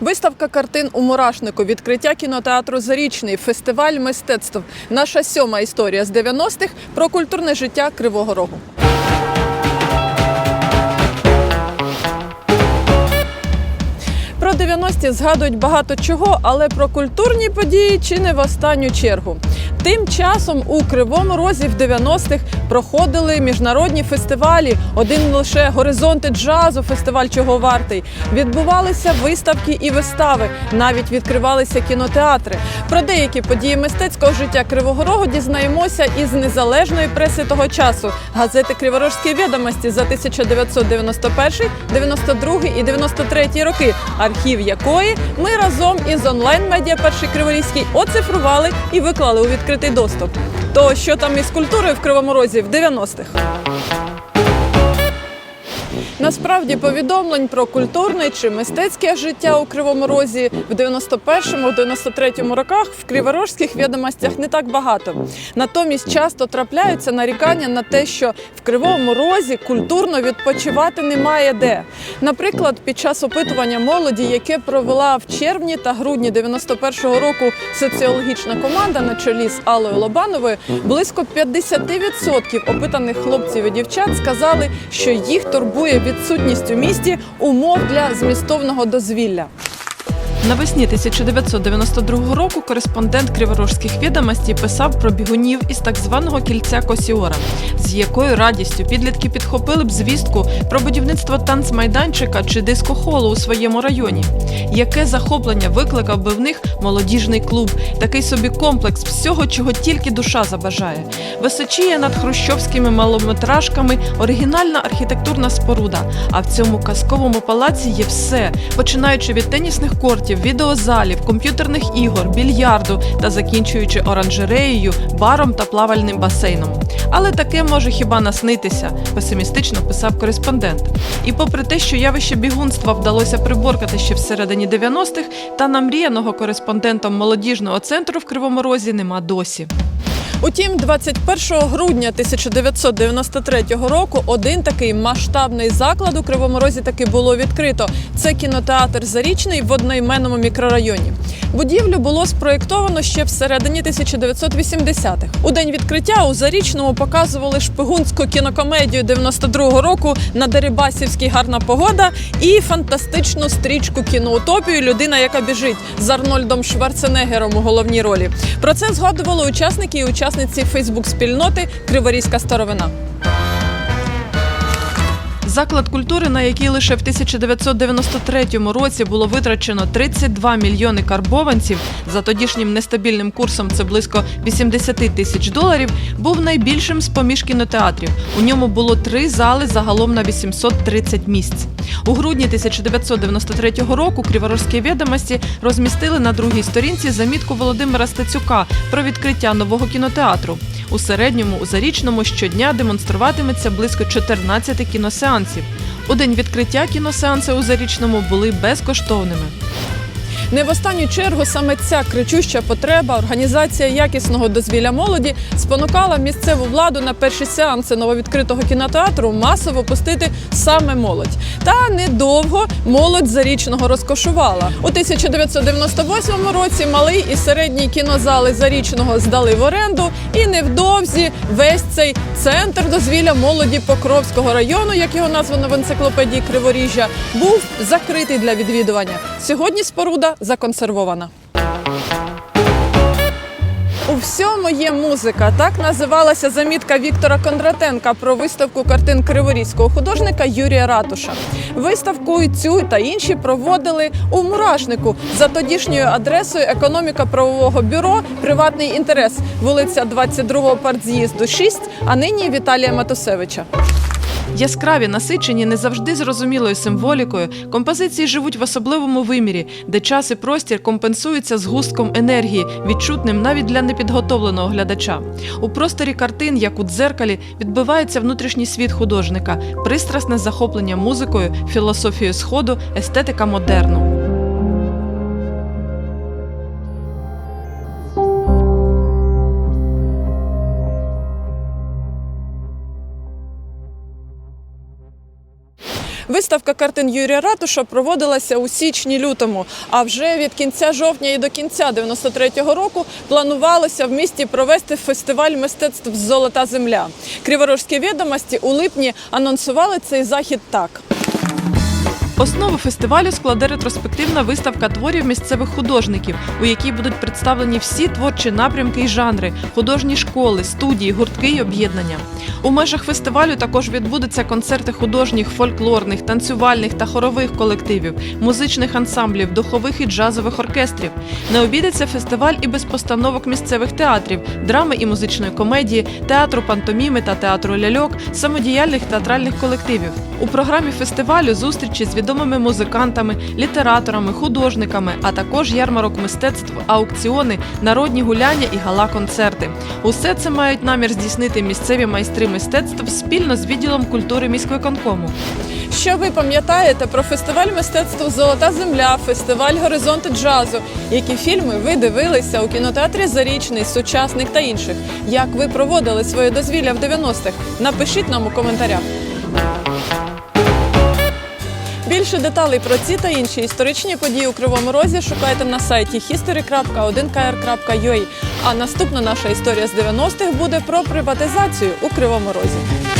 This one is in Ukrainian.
Виставка картин у мурашнику, відкриття кінотеатру Зарічний, фестиваль мистецтв. Наша сьома історія з 90-х про культурне життя Кривого Рогу. Про 90-ті згадують багато чого, але про культурні події чи не в останню чергу. Тим часом у Кривому Розі в 90-х проходили міжнародні фестивалі. Один лише горизонти джазу, фестиваль чого вартий. Відбувалися виставки і вистави. Навіть відкривалися кінотеатри. Про деякі події мистецького життя Кривого Рогу дізнаємося із незалежної преси того часу газети Криворожські відомості за 1991, 92 і 93 роки, архів якої ми разом із онлайн-медіа Перший Криворізький оцифрували і виклали у відкритий доступ. То що там із культурою в Кривому Розі в 90-х? Насправді повідомлень про культурне чи мистецьке життя у Кривому Розі в 91-му, 93-му роках в криворожських відомостях не так багато. Натомість часто трапляються нарікання на те, що в Кривому Розі культурно відпочивати немає де. Наприклад, під час опитування молоді, яке провела в червні та грудні 91-го року соціологічна команда на чолі з Аллою Лобановою, близько 50% опитаних хлопців і дівчат сказали, що їх турбує відсутність у місті умов для змістовного дозвілля. Навесні 1992 року кореспондент Криворожських відомостей писав про бігунів із так званого кільця Косіора, з якою радістю підлітки підхопили б звістку про будівництво танцмайданчика чи дискохолу у своєму районі. Яке захоплення викликав би в них молодіжний клуб, такий собі комплекс всього, чого тільки душа забажає. Височіє над хрущовськими малометражками оригінальна архітектурна споруда. А в цьому казковому палаці є все, починаючи від тенісних кортів, відеозалів, комп'ютерних ігор, більярду та закінчуючи оранжереєю, баром та плавальним басейном. Але таке може хіба наснитися, песимістично писав кореспондент. І попри те, що явище бігунства вдалося приборкати ще всередині 90-х, та намріяного кореспондентом молодіжного центру в Кривому Розі нема досі. Утім, 21 грудня 1993 року один такий масштабний заклад у Кривому Розі таки було відкрито. Це кінотеатр Зарічний в одноіменному мікрорайоні. Будівлю було спроєктовано ще всередині 1980-х. У день відкриття у Зарічному показували шпигунську кінокомедію 92-го року на Дерибасівській гарна погода і фантастичну стрічку кіноутопію Людина, яка біжить з Арнольдом Шварценеггером у головній ролі. Про це згадували учасники і учасниці Фейсбук-спільноти Криворізька старовина. Заклад культури, на який лише в 1993 році було витрачено 32 мільйони карбованців, за тодішнім нестабільним курсом це близько 80 тисяч доларів, був найбільшим з поміж кінотеатрів. У ньому було три зали загалом на 830 місць. У грудні 1993 року Криворожські відомості розмістили на другій сторінці замітку Володимира Стецюка про відкриття нового кінотеатру. У середньому у зарічному щодня демонструватиметься близько 14 кіносеансів. У день відкриття кіносеанси у зарічному були безкоштовними. Не в останню чергу саме ця кричуща потреба, організація якісного дозвілля молоді спонукала місцеву владу на перші сеанси нововідкритого кінотеатру масово пустити саме молодь. Та недовго молодь зарічного розкошувала. У 1998 році малий і середній кінозали зарічного здали в оренду, і невдовзі весь цей центр дозвілля молоді Покровського району, як його названо в енциклопедії Криворіжжя, був закритий для відвідування. Сьогодні споруда законсервована. У всьому є музика. Так називалася замітка Віктора Кондратенка про виставку картин криворізького художника Юрія Ратуша. Виставку і цю та інші проводили у мурашнику за тодішньою адресою економіка правового бюро Приватний інтерес, вулиця 22 партз'їзду 6, а нині Віталія Матусевича. Яскраві, насичені, не завжди зрозумілою символікою, композиції живуть в особливому вимірі, де час і простір компенсуються згустком енергії, відчутним навіть для непідготовленого глядача. У просторі картин, як у дзеркалі, відбивається внутрішній світ художника, пристрасне захоплення музикою, філософією сходу, естетика модерну. Виставка картин Юрія Ратуша проводилася у січні-лютому. А вже від кінця жовтня і до кінця 93-го року планувалося в місті провести фестиваль мистецтв Золота земля. Криворожські відомості у липні анонсували цей захід так. Основу фестивалю складе ретроспективна виставка творів місцевих художників, у якій будуть представлені всі творчі напрямки і жанри, художні школи, студії, гуртки і об'єднання. У межах фестивалю також відбудуться концерти художніх, фольклорних, танцювальних та хорових колективів, музичних ансамблів, духових і джазових оркестрів. Не обійдеться фестиваль і без постановок місцевих театрів, драми і музичної комедії, театру пантоміми та театру ляльок, самодіяльних театральних колективів. У програмі фестивалю зустрічі з відомими музикантами, літераторами, художниками, а також ярмарок мистецтв, аукціони, народні гуляння і гала-концерти. Усе це мають намір здійснити місцеві майстри мистецтв спільно з відділом культури міськвиконкому. Що ви пам'ятаєте про фестиваль мистецтв Золота земля, фестиваль Горизонти джазу? Які фільми ви дивилися у кінотеатрі Зарічний, сучасник та інших? Як ви проводили своє дозвілля в 90-х? Напишіть нам у коментарях. Більше деталей про ці та інші історичні події у Кривому Розі шукайте на сайті history.1kr.ua. А наступна наша історія з 90-х буде про приватизацію у Кривому Розі.